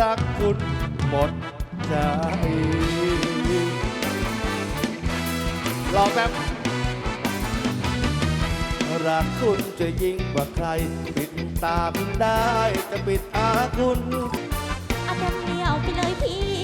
รักคุณหมดใจลองแบบรักคุณจะยิ่งกว่าใคร ปิดตาบินได้จะปิดตาคุณ เอาแบบเดียวไปเลยพี่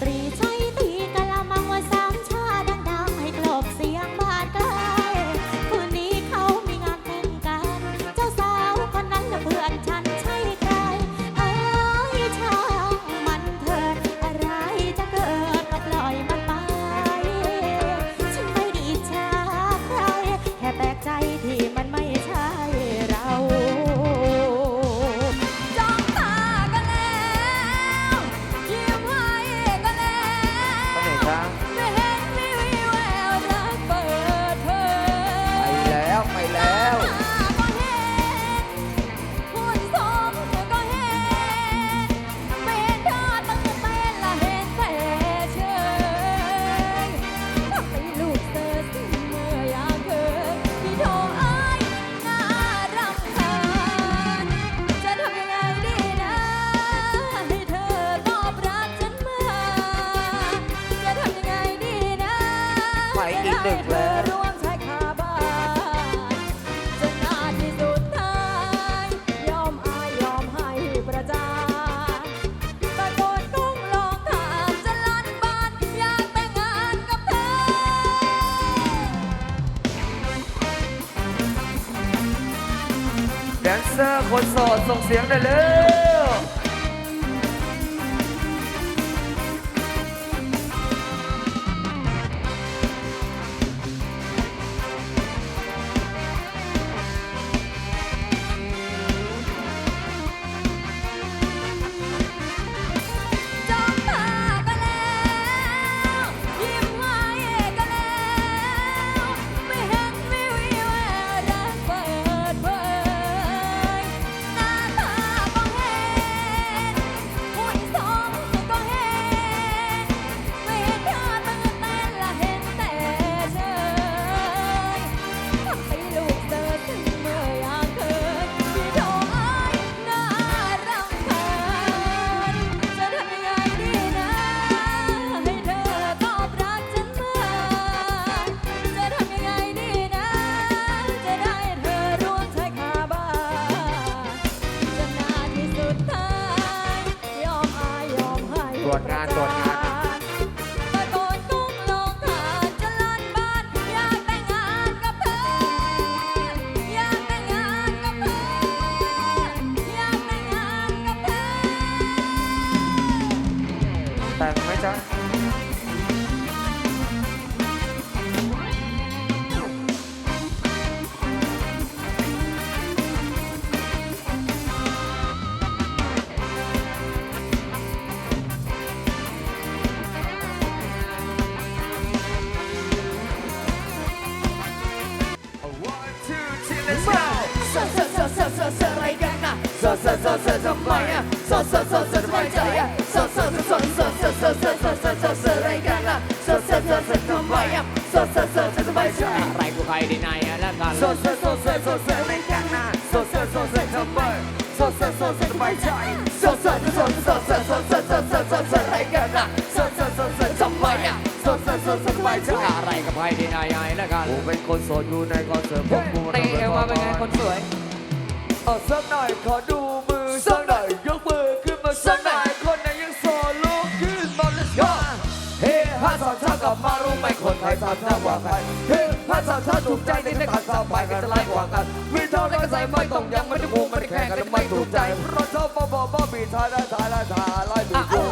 ตรีชา เธอร่วมชาคาบานจนนาทีสุดท้ายยอมอายยอมให้ประจานตะโนกุ้งลองถามจะลั่นบานอยากแต่งานกับเธอ แดนเซอร์คนสดส่งเสียงได้เลย วนงานตรวจ โซโซโซโซทำไมอะโซโซโซโซทำไมใจอะโซโซโซโซโซโซโซโซโซโซโซอะไรกันอะโซโซโซโซทำไมอะโซโซโซโซทำไมใจอะไรกูใครดีนายอะแล้วกันโซโซโซโซโซโซอะไรกันอะโซโซโซโซทำไมโซโซโซโซทำไมใจโซโซโซโซโซโซโซโซโซโซโซอะไรกันอะโซโซโซโซทำไมอะโซโซโซโซทำไมใจอะไรกับใครดีนายอะแล้วกันกูเป็นคนโสดอยู่ในคอนเสิร์ตของกูเตะเอวมาเป็นไงคนสวยเอา สักหน่อยขอดูมือสักหน่อยยกมือขึ้นมาสักหน่อยคนไหนยังโสดลุกขึ้นมา let's go เฮ้ห้าสาวชากับมารู้ไหมคนไทยสามชาติกว่าใครเฮ้ห้าสาวชาติถูกใจในในการสาวไปกันจะไล่กว่ากันมีเท่าไรก็ใส่ไม่ต้องยังไม่ได้กูไม่ได้แข่งกันไม่ถูกใจเพราะชอบบ้าบ้าบ้าบีทายได้ทายได้ทายไล่ดู